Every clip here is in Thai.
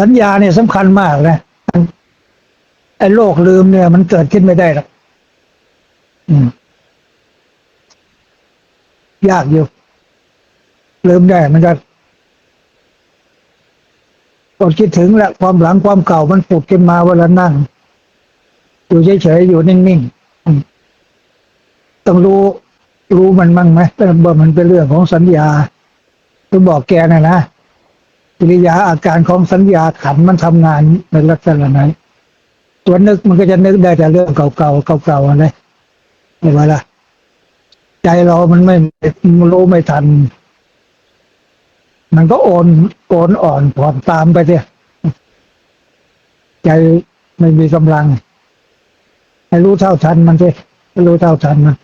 สัญญาเนี่ยสำคัญมากนะไอ้โรคลืมเนี่ย มันเกิดขึ้นไม่ได้หรอกยากอยู่ลืมได้มันจะอดคิดถึงแหละความหลังความเก่ามันปุดขึ้นมาเวลานั่ง อยู่เฉยๆอยู่นิ่งๆต้องรู้รู้มันมั่งไหมว่ามันเป็นเรื่องของสัญญาต้องบอกแกนะนะ กิริยาอาการของสัญญาขันมันทำงานในลักษณะไหนตัวนึกมันก็จะนึกได้แต่เรื่องเก่าๆเก่าๆอะไรเห็นไหมล่ะใจเรามันไม่รู้ไม่ทัน มันก็โอนโอนอ่อนผ่อนตามไปเถอะใจไม่มีกำลัง ให้รู้เท่าทันมันสิรู้เท่าทันมัน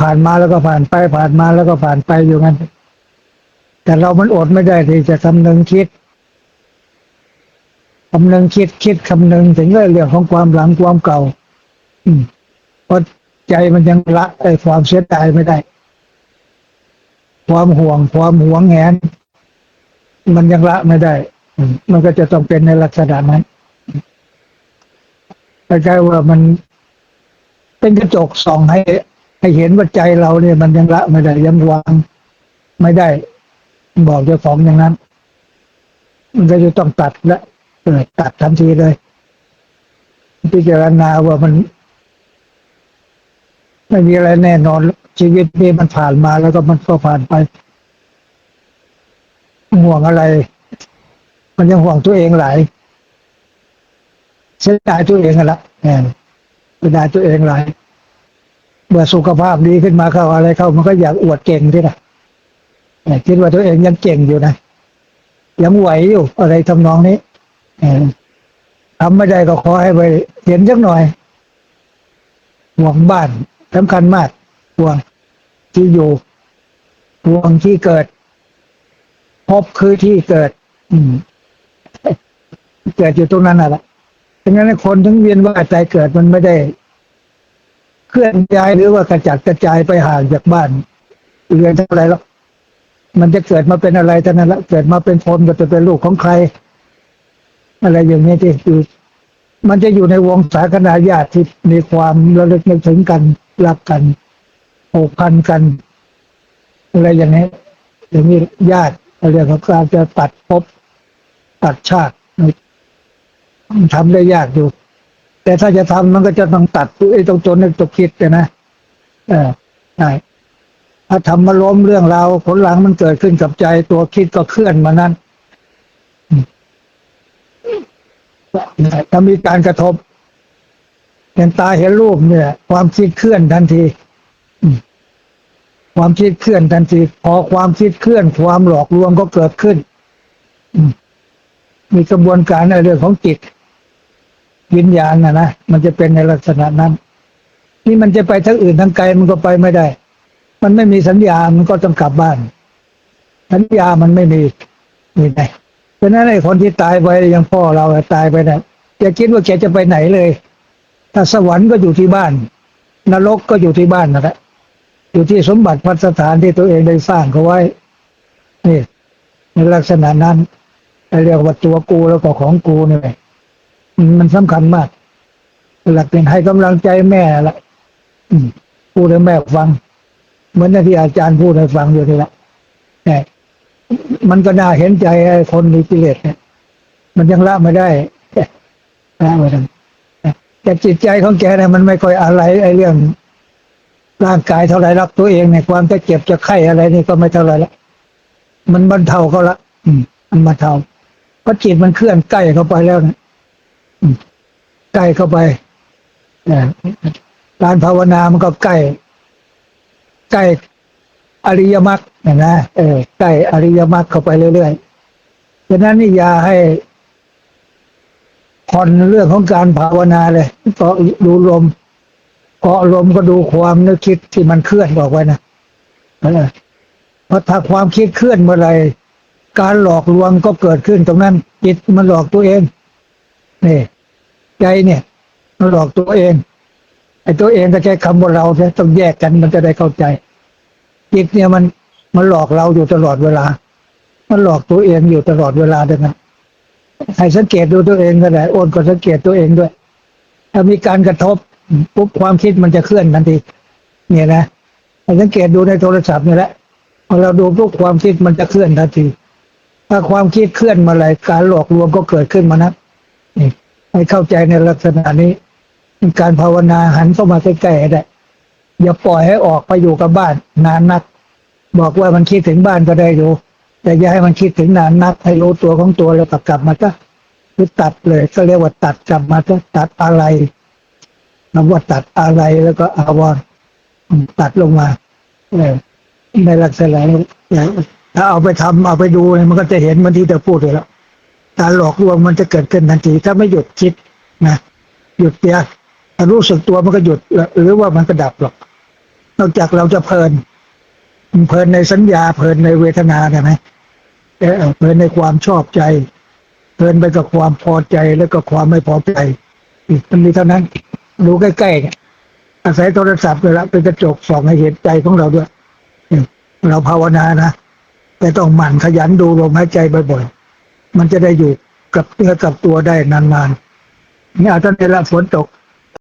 ผ่านมาแล้วก็ผ่านไปผ่านมาแล้วก็ผ่านไปอยู่งั้น แต่เรามันอดไม่ได้ที่จะคำนึงคิดคำนึงคิดคิดคำนึงถึงเรื่องของความหลังความเก่า อืมเพราะใจมันยังละไอ้ความเสียดายไม่ได้ ความห่วง ความหวงแหน มันยังละไม่ได้อืมมันก็จะต้องเป็นในลักษณะนั้นคล้ๆว่ามันเป็นกระจกส่องให้ ให้เห็นว่าใจเราเนี่ย มันยังละไม่ได้ยังวางไม่ได้ บอกเจ้าของอย่างนั้น มันก็จะต้องตัดและเออตัดทันทีเลยพิจารณาว่ามัน ไม่มีอะไรแน่นอน ชีวิตนี้มันผ่านมาแล้วก็มันก็ผ่านไป ห่วงอะไร มันยังห่วงตัวเองหลายเสียดายตัวเองอะละแหมเสียดายตัวเองหลายเมื่อสุขภาพดีขึ้นมาเข้าอะไรเข้า มันก็อยากอวดเก่งที่นะ แต่คิดว่าตัวเองยังเก่งอยู่นะ ยังไหวอยู่อะไรทำนองนี้ทำไม่ได้ก็ขอให้ไปเห็นสักหน่อย ห่วงบ้านสำคัญมาก ห่วงที่อยู่ ห่วงที่เกิด พบคือที่เกิด อืมเกิดอยู่ตรงนั้นน่ะแหละดังนั้นคนทั้งเวียนว่ายตายเกิดมันไม่ได้ เคลื่อนย้ายหรือว่ากระจัดกระจายไปห่างจากบ้านเรือนเท่าไรหรอก มันจะเกิดมาเป็นอะไรเท่านั้นละเกิดมาเป็นคนก็จะเป็นลูกของใคร อะไรอย่างนี้ที่อยู่มันจะอยู่ในวงสาคนาญาติที่มีความระลึกนึกถึงกันรักกันผูกพันกัน อะไรอย่างนี้อย่างนี้ญาติเรื่องของการจะตัดภพตัดชาติมันทำได้ยากอยู่ แต่ถ้าจะทำมันก็จะต้องตัดไอ้ตรงตัวนึกตัวคิดนะเออใช่ ถ้าทำมาล้มเรื่องราวผลหลังมันเกิดขึ้นกับใจ ตัวคิดก็เคลื่อนมานั้นถ้ามีการกระทบเห็นตาเห็นรูปเนี่ย ความคิดเคลื่อนทันทีความคิดเคลื่อนทันทีพอความคิดเคลื่อนความหลอกลวงก็เกิดขึ้นมมีกระบวนการในเรื่องของจิต วิญญาณนะนะมันจะเป็นในลักษณะนั้น นี่มันจะไปทั้งอื่นทั้งไกลมันก็ไปไม่ได้ มันไม่มีสัญญา มันก็ต้องกลับบ้าน สัญญามันไม่มีมีไหนเพราะฉะนั้นไอ้คนที่ตายไปอย่างพ่อเราตายไปเนี่ยแกคิดว่าแกจะไปไหนเลย ถ้าสวรรค์ก็อยู่ที่บ้าน นรกก็อยู่ที่บ้านนั่นแหละอยู่ที่สมบัติพัสถานที่ตัวเองได้สร้างเขาไว้ นี่ในลักษณะนั้นเรียกว่าตัวกูแล้วก็ของกูนี่มันสำคัญมาก หลักเป็นให้กำลังใจแม่ละอืมพูดให้แม่ฟัง เหมือนที่อาจารย์พูดให้ฟังอยู่นี่แหละเนี่ยมันก็น่าเห็นใจไอ้คนมีกิเลสเนี่ย มันยังละไม่ได้ละไม่ได้แต่จิตใจของแกเนี่ยมันไม่ค่อยอะไรไอ้เรื่อง ร่างกายเท่าไรรักตัวเองเนี่ยความจะเจ็บจะไข้อะไรนี่ก็ไม่เท่าไรละมันบรรเทาเขาละอืมมันบรรเทาเพราะจิตมันเคลื่อนใกล้เข้าไปแล้วนะใกล้เข้าไปนะการภาวนามันก็ใกล้ ใกล้อริยมรรคนะนะเออใกล้อริยมรรคเข้าไปเรื่อยๆฉะนั้นนี่อย่าให้ผ่อนเรื่องของการภาวนาเลยก็ดูลมเกาะลมก็ดูความนึกคิดที่มันเคลื่อนบอกไว้นะเพราะถ้าความคิดเคลื่อนเมื่อไหรการหลอกลวงก็เกิดขึ้นตรงนั้น จิตมันหลอกตัวเองนี่ใจเนี่ยมันหลอกตัวเอง ไอ้ตัวเองก็ใช้คำว่าเราใช่ต้องแยกกันมันจะได้เข้าใจ จิตเนี่ยมันมันหลอกเราอยู่ตลอดเวลา มันหลอกตัวเองอยู่ตลอดเวลาดังนั้นให้สังเกตดูตัวเองก็ได้โอนก็สังเกตตัวเองด้วย ถ้ามีการกระทบปุ๊บความคิดมันจะเคลื่อนทันทีเนี่ยนะให้สังเกตดูในโทรศัพท์นี่แหละพอเราดูปุ๊บความคิดมันจะเคลื่อนทันทีถ้าความคิดเคลื่อนมาเลยการหลอกลวงก็เกิดขึ้นมานะนี่ให้เข้าใจในลักษณะนี้ การภาวนาหันเข้ามาใกล้ๆได้อย่าปล่อยให้ออกไปอยู่กับบ้านนานนัก บอกว่ามันคิดถึงบ้านก็ได้อยู่ แต่อย่าให้มันคิดถึงนานนัก ให้รู้ตัวของตัวแล้วก็กลับมาก็คือตัดเลย ก็เรียกว่าตัดกลับมาก็ตัดอะไรคำว่าตัดอะไรแล้วก็อาวรตัดลงมาเออในลักษณะนี้ถ้าเอาไปทำเอาไปดูเนี่ยมันก็จะเห็นมันที่จะพูดอยู่แล้วการหลอกลวงมันจะเกิดขึ้นทันทีถ้าไม่หยุดคิดนะหยุดเดีย รู้สึกตัวมันก็หยุดหรือว่ามันก็ดับหรอก นอกจากเราจะเพลินเพลินในสัญญา เพลินในเวทนาใช่ไหมเออเพลินในความชอบใจ เพลินไปกับความพอใจแล้วก็ความไม่พอใจอีกมันมีเท่านั้นดูใกล้ๆเนี่ยอาศัยโทรศัพท์เลยละเป็นกระจกส่องให้เห็นใจของเราด้วยเราภาวนานะแต่ต้องหมั่นขยันดูลมหายใจบ่อยๆมันจะได้อยู่กับเนื้อกับตัวได้นานๆนี่อาจจะในละฝนตก